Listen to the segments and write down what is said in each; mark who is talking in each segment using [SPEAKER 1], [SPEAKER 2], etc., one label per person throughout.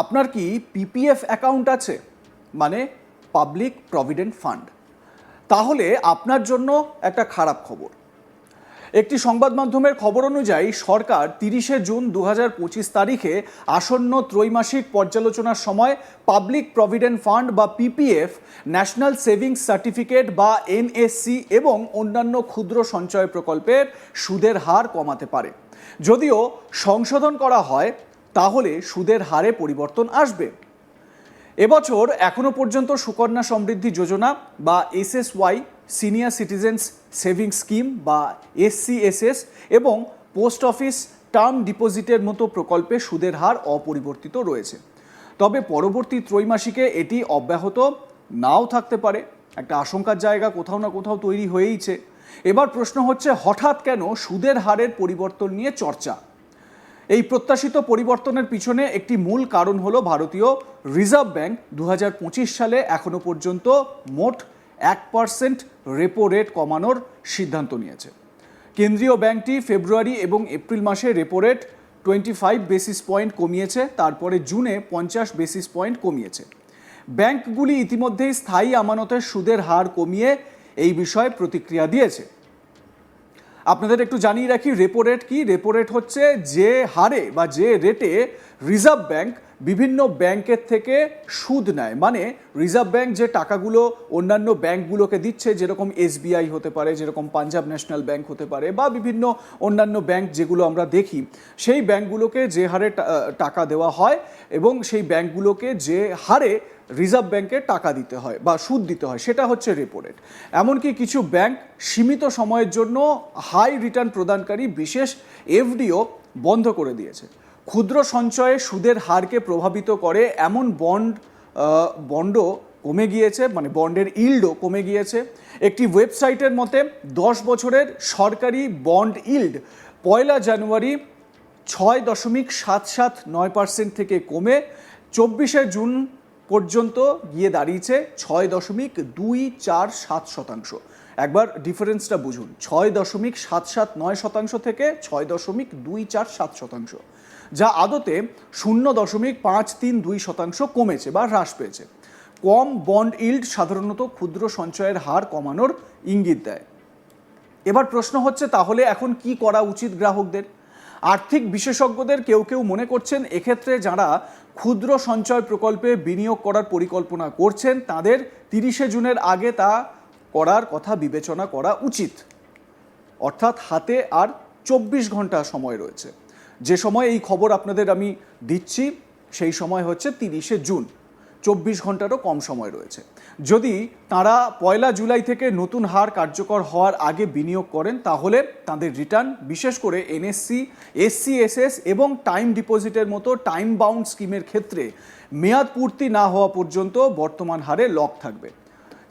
[SPEAKER 1] আপনার কি PPF account আছে? মানে পাবলিক প্রভিডেন্ট ফান্ড তাহলে আপনার জন্য একটা খারাপ খবর। একটি সংবাদ মাধ্যমের খবর অনুযায়ী সরকার তিরিশে জুন দু হাজার পঁচিশ তারিখে আসন্ন ত্রৈমাসিক পর্যালোচনার সময় পাবলিক প্রভিডেন্ট ফান্ড বা পিপিএফ ন্যাশনাল সেভিংস সার্টিফিকেট বা এনএসসি এবং অন্যান্য ক্ষুদ্র সঞ্চয় প্রকল্পের সুদের হার কমাতে পারে। যদিও সংশোধন করা হয় তাহলে সুদের হারে পরিবর্তন আসবে। এবছর এখনও পর্যন্ত সুকন্যা সমৃদ্ধি যোজনা বা SSY, senior citizens saving scheme বা এসসিএসএস এবং পোস্ট অফিস টার্ম ডিপোজিটের মতো প্রকল্পে সুদের হার অপরিবর্তিত রয়েছে। তবে পরবর্তী ত্রৈমাসিকে এটি অব্যাহত নাও থাকতে পারে। একটা আশঙ্কার জায়গা কোথাও না কোথাও তৈরি হয়েইছে। এবার প্রশ্ন হচ্ছে, হঠাৎ কেন সুদের হারের পরিবর্তন নিয়ে চর্চা? এই প্রত্যাশিত পরিবর্তনের পিছনে একটি মূল কারণ হলো ভারতীয় রিজার্ভ ব্যাংক দু হাজার পঁচিশ সালে এখনও পর্যন্ত মোট এক পার্সেন্ট রেপো রেট কমানোর সিদ্ধান্ত নিয়েছে। কেন্দ্রীয় ব্যাংকটি ফেব্রুয়ারি এবং এপ্রিল মাসে repo rate twenty five basis point কমিয়েছে, তারপরে জুনে পঞ্চাশ বেসিস পয়েন্ট কমিয়েছে। ব্যাংকগুলি ইতিমধ্যেই স্থায়ী আমানতের সুদের হার কমিয়ে এই বিষয়ে প্রতিক্রিয়া দিয়েছে। আপনাদের একটু জানিয়ে রাখি রেপো রেট কি? রেপো রেট হচ্ছে যে হারে বা যে রেটে রিজার্ভ ব্যাংক বিভিন্ন ব্যাংকের থেকে সুদ নেয়। মানে রিজার্ভ ব্যাংক যে টাকাগুলো অন্যান্য ব্যাংকগুলোকে দিচ্ছে, যেরকম এসবিআই হতে পারে, যেরকম পাঞ্জাব ন্যাশনাল ব্যাংক হতে পারে, বা বিভিন্ন অন্যান্য ব্যাংক যেগুলো আমরা দেখি, সেই ব্যাংকগুলোকে যে হারে টাকা দেওয়া হয় এবং সেই ব্যাংকগুলোকে যে হারে রিজার্ভ ব্যাংকে টাকা দিতে হয় বা সুদ দিতে হয়, সেটা হচ্ছে রেপো রেট এমনকি কিছু ব্যাংক সীমিত সময়ের জন্য হাই রিটার্ন প্রদানকারী বিশেষ এফডিও বন্ধ করে দিয়েছে। ক্ষুদ্র সঞ্চয়ে সুদের হারকে প্রভাবিত করে এমন বন্ড বন্ডও কমে গিয়েছে মানে বন্ডের ইল্ডও কমে গিয়েছে। একটি ওয়েবসাইটের মতে, দশ বছরের সরকারি বন্ড ইল্ড পয়লা জানুয়ারি ছয় দশমিক সাত সাত নয় পার্সেন্ট থেকে কমে চব্বিশে জুন পর্যন্ত গিয়ে দাঁড়িয়েছে ছয় দশমিক দুই চার সাত শতাংশ। একবার ডিফারেন্সটা বুঝুন, ছয় দশমিক সাত সাত নয় শতাংশ থেকে ছয় দশমিক দুই চার সাত শতাংশ, যা আদতে শূন্য দশমিক পাঁচ তিন দুই শতাংশ কমেছে বা হ্রাস পেয়েছে। কম বন্ড ইল্ড সাধারণত ক্ষুদ্র সঞ্চয়ের হার কমানোর ইঙ্গিত দেয়। এবার প্রশ্ন হচ্ছে, তাহলে এখন কি করা উচিত গ্রাহকদের? আর্থিক বিশেষজ্ঞদের কেউ কেউ মনে করছেন এক্ষেত্রে যারা ক্ষুদ্র সঞ্চয় প্রকল্পে বিনিয়োগ করার পরিকল্পনা করছেন, তাদের তিরিশে জুনের আগে তা করার কথা বিবেচনা করা উচিত। অর্থাৎ হাতে আর চব্বিশ ঘণ্টা সময় রয়েছে। যে সময় এই খবর আপনাদের আমি দিচ্ছি, সেই সময় হচ্ছে তিরিশে জুন। চব্বিশ ঘন্টারও কম সময় রয়েছে। যদি তারা পয়লা জুলাই থেকে নতুন হার কার্যকর হওয়ার আগে বিনিয়োগ করেন, তাহলে তাদের রিটার্ন, বিশেষ করে এনএসসি এসসিএসএস এবং টাইম ডিপোজিটের মতো টাইম বাউন্ড স্কিমের ক্ষেত্রে মেয়াদ পূর্তি না হওয়া পর্যন্ত বর্তমান হারে লক থাকবে।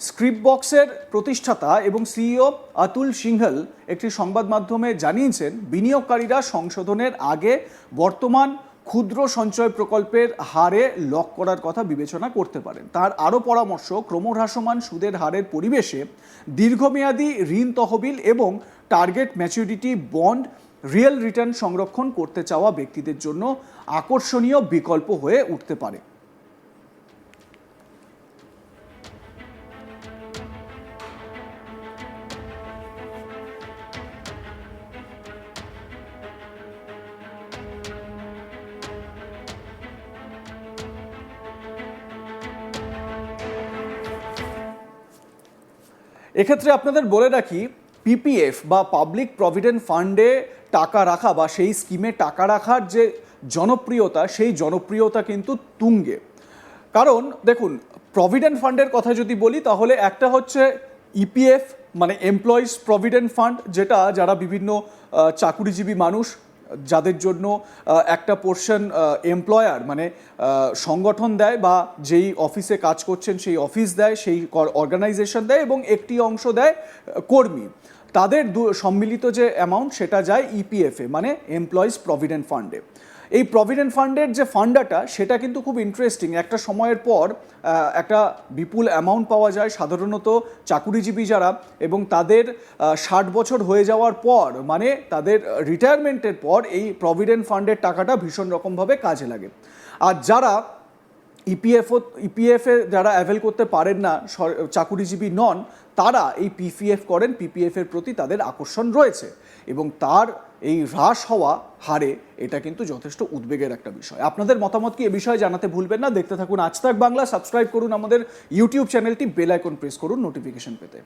[SPEAKER 1] স্ক্রিপ্ট বক্সের প্রতিষ্ঠাতা এবং সিইও আতুল সিংহল একটি সংবাদ মাধ্যমে জানিয়েছেন, বিনিয়োগকারীরা সংশোধনের আগে বর্তমান ক্ষুদ্র সঞ্চয় প্রকল্পের হারে লক করার কথা বিবেচনা করতে পারেন। তার আরও পরামর্শ, ক্রমহ্রাসমান সুদের হারের পরিবেশে দীর্ঘমেয়াদী ঋণ তহবিল এবং target maturity bond real return সংরক্ষণ করতে চাওয়া ব্যক্তিদের জন্য আকর্ষণীয় বিকল্প হয়ে উঠতে পারে। এক্ষেত্রে আপনাদের বলে রাখি পিপিএফ বা পাবলিক প্রভিডেন্ট ফান্ডে টাকা রাখা বা সেই স্কিমে টাকা রাখার যে জনপ্রিয়তা, সেই জনপ্রিয়তা কিন্তু তুঙ্গে। কারণ দেখুন প্রভিডেন্ট ফান্ডের কথা যদি বলি, তাহলে একটা হচ্ছে ইপিএফ মানে এমপ্লয়িজ প্রভিডেন্ট ফান্ড যেটা যারা বিভিন্ন চাকুরিজীবী মানুষ যাদের জন্য একটা পোর্শন এমপ্লয়ার মানে সংগঠন দেয় বা যেই অফিসে কাজ করছেন সেই অফিস দেয়, সেই অর্গানাইজেশন দেয় এবং একটি অংশ দেয় কর্মী। তাদের সম্মিলিত যে অ্যামাউন্ট সেটা যায় ইপিএফএ মানে এমপ্লয়িজ প্রভিডেন্ট ফান্ডে এই প্রভিডেন্ট ফান্ডের যে ফান্ডাটা, সেটা কিন্তু খুব ইন্টারেস্টিং একটা সময়ের পর একটা বিপুল অ্যামাউন্ট পাওয়া যায় সাধারণত চাকুরিজীবী যারা এবং তাদের ষাট বছর হয়ে যাওয়ার পর মানে তাদের রিটায়ারমেন্টের পর এই প্রভিডেন্ট ফান্ডের টাকাটা ভীষণ রকমভাবে কাজে লাগে। আর যারা ইপিএফও ইপিএফে যারা অ্যাভেল করতে পারেন না চাকুরিজীবী নন, তারা এই পিপিএফ করেন পিপিএফের প্রতি তাদের আকর্ষণ রয়েছে। এবং তার এই হ্রাস হওয়া হারে এটা কিন্তু যথেষ্ট উদ্বেগের একটা বিষয়। আপনাদের মতামত কি এ বিষয়ে জানাতে ভুলবেন না? দেখতে থাকুন আজ তাক বাংলা, সাবস্ক্রাইব করুন আমাদের ইউটিউব চ্যানেলটি, বেল আইকন প্রেস করুন নোটিফিকেশন পেতে।